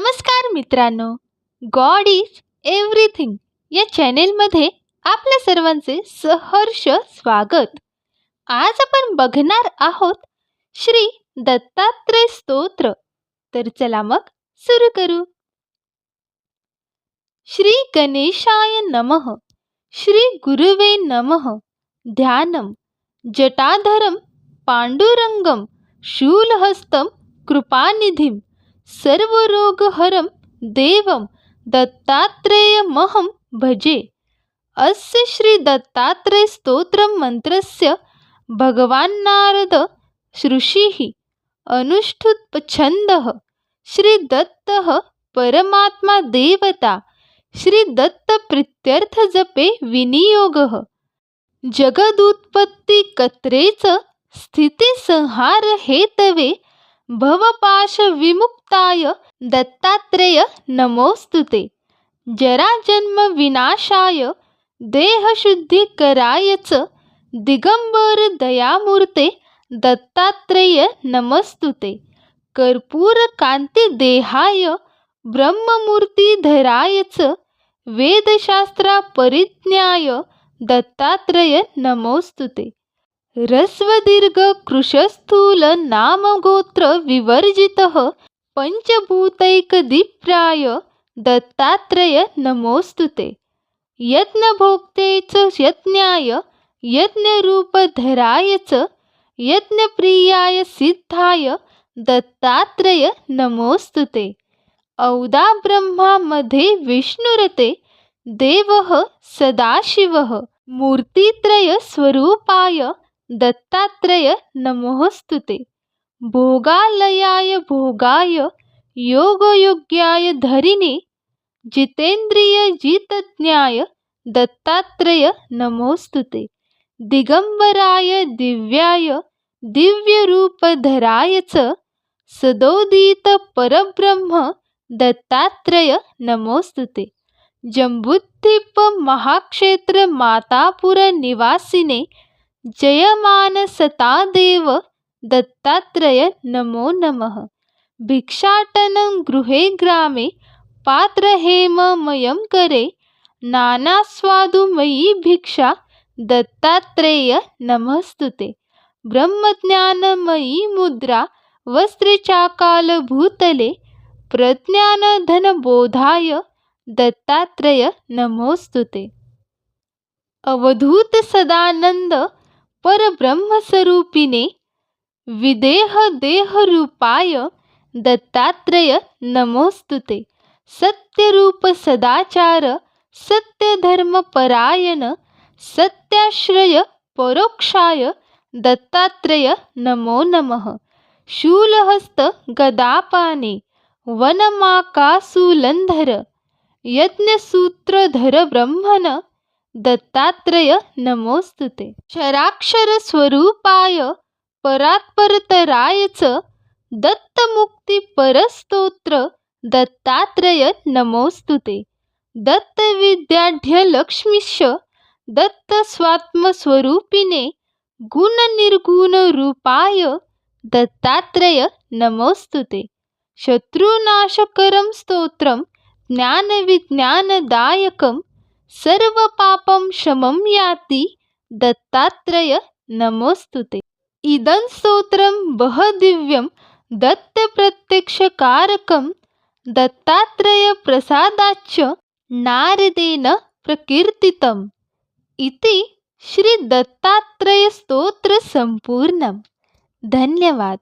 नमस्कार मित्रांनो. God is everything या चॅनेलमध्ये आपल्या सर्वांचे सहर्ष स्वागत. आज आपण बघणार आहोत श्री दत्तात्रय स्तोत्र. तर चला मग सुरू करू. श्री गणेशाय नमः. श्री गुरुवे नमः. ध्यानम. जटाधरम. पांडुरंगम. शूलहस्तं सर्वरोगहरं देवं दत्तात्रेयमहं भजे। अस्य श्रीदत्तात्रेयस्तोत्रं मन्त्रस्य भगवान् ऋषिः अनुष्ठुप्छन्दः श्रीदत्तः परमात्मा देवता। श्रीदत्तप्रीत्यर्थजपे विनियोगः। जगदुत्पत्तिकत्रे च स्थितिसंहारहेतवे भवपाशविमुक्ताय दत्तात्रेय नमोस्तुते जराजन्मविनाशाय देहशुद्धिकराय च दिगंबर दयामूर्ते दत्तात्रेय नमस्तुते। कर्पूरकान्तिदेहाय ब्रह्ममूर्तिधराय च वेदशास्त्रापरिज्ञाय दत्तात्रेय नमोस्तुते रस्वदीर्घ कृशस्थूल नामगोत्र विवर्जितः पंचभूतैकदीप्राय दत्तात्रेय नमोस्तुते यत्नभोक्ते च यज्ञाय यज्ञरूपधराय च यज्ञप्रियाय सिद्धाय दत्तात्रय नमोस्तुते औदा ब्रह्मामध्ये विष्णुरते देवः सदाशिवः मूर्तित्रयस्वरूपाय दत्तात्रय नमोस्तुते. भोगालयाय भोगाय योगयोग्याय धरिणे जितेन्द्रियजितज्ञाय दत्तात्रय नमोस्तुते. दिगंबराय दिव्याय दिव्यरूपधराय च सदोदित परब्रह्म दत्तात्रय नमोस्तुते. जम्बुद्दीप महाक्षेत्र मातापुर निवासिने जयमानसतादेव दत्तात्रय नमो नमः। भिक्षाटनं गृहे ग्रामे पात्रहेममयं करे नानास्वादुमयी भिक्षा दत्तात्रेय नमस्तुते। ब्रह्मज्ञानमयी मुद्रा वस्त्रचाकालभूतले प्रज्ञानधनबोधाय दत्तात्रेय नमोस्तुते। अवधूत सदानंद परब्रह्मस्वरूपिणे विदेह देहरूपाय दत्तात्रय नमोस्तुते सत्यरूप सदाचार सत्यधर्मपरायण सत्याश्रय परोक्षाय दत्तात्रेय नमो नमः। शूलहस्त गदापाने वनमाकासुलंधर यज्ञसूत्रधर ब्रह्मण दत्तात्रय नमोस्तुते. शराक्षर स्वरूपाय परात्परतराय च दत्तमुक्तिपरस्तोत्र दत्तात्रय नमोस्तुते. दत्तविद्याढ्यलक्ष्मीश दत्तस्वात्मस्वरूपिने गुणनिर्गुणरूपाय दत्तात्रय नमोस्तुते. शत्रुनाशकरं स्तोत्रं ज्ञानविज्ञानदायकं सर्वपापं शमं याति दत्तात्रेय नमोस्तुते। इदं स्तोत्रं बहदिव्यं दत्तप्रत्यक्षकारकं दत्तात्रयप्रसादाच्च नारदेन प्रकीर्तितम्। इति श्रीदत्तात्रयस्तोत्रसम्पूर्णं धन्यवाद।